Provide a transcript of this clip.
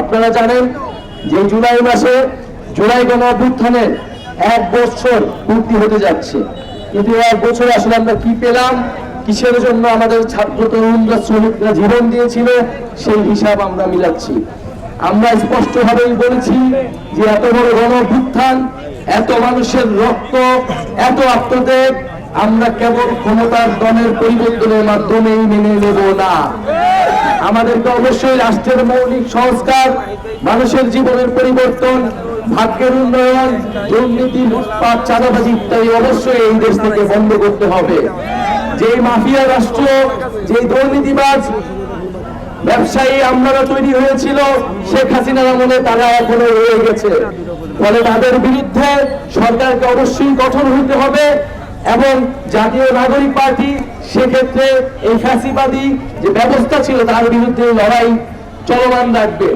আপনারা জানেন যে জুলাই মাসে জুলাই গণ অভ্যুত্থানের এক বছর পূর্তি হতে যাচ্ছে। কিন্তু এক বছর আসলে আমরা কি পেলাম? কিসের জন্য আমাদের ছাত্র তরুণরা, শ্রমিকরা জীবন দিয়েছিল, সেই হিসাব আমরা মিলাচ্ছি। আমরা স্পষ্টভাবেই বলেছি যে এত বড় গণ অভ্যুত্থান এত মানুষের রক্ত, এত আত্মত্যাগ, আমরা কেবল ক্ষমতার দলের পরিবর্তনের মাধ্যমেই মেনে নেব না। আমাদেরকে অবশ্যই রাষ্ট্রের মৌলিক সংস্কার, মানুষের জীবনের পরিবর্তন, ভাগ্যের উন্নয়ন, দুর্নীতি, লুটপাট, চাঁদাবাজি ইত্যাদি অবশ্যই এই দেশ থেকে বন্ধ করতে হবে। যে মাফিয়া রাষ্ট্র, যে দুর্নীতিবাজ ব্যবসায়ী আমলারা তৈরি হয়েছিল, শেখ হাসিনার আমলে তারা এখনও রয়ে গেছে। ফলে তাদের বিরুদ্ধে সরকারকে অবশ্যই গঠন হইতে হবে এবং জাতীয় নাগরিক পার্টি সেক্ষেত্রে এই ফ্যাসিবাদী যে ব্যবস্থা ছিল তার বিরুদ্ধে লড়াই চলমান রাখবে।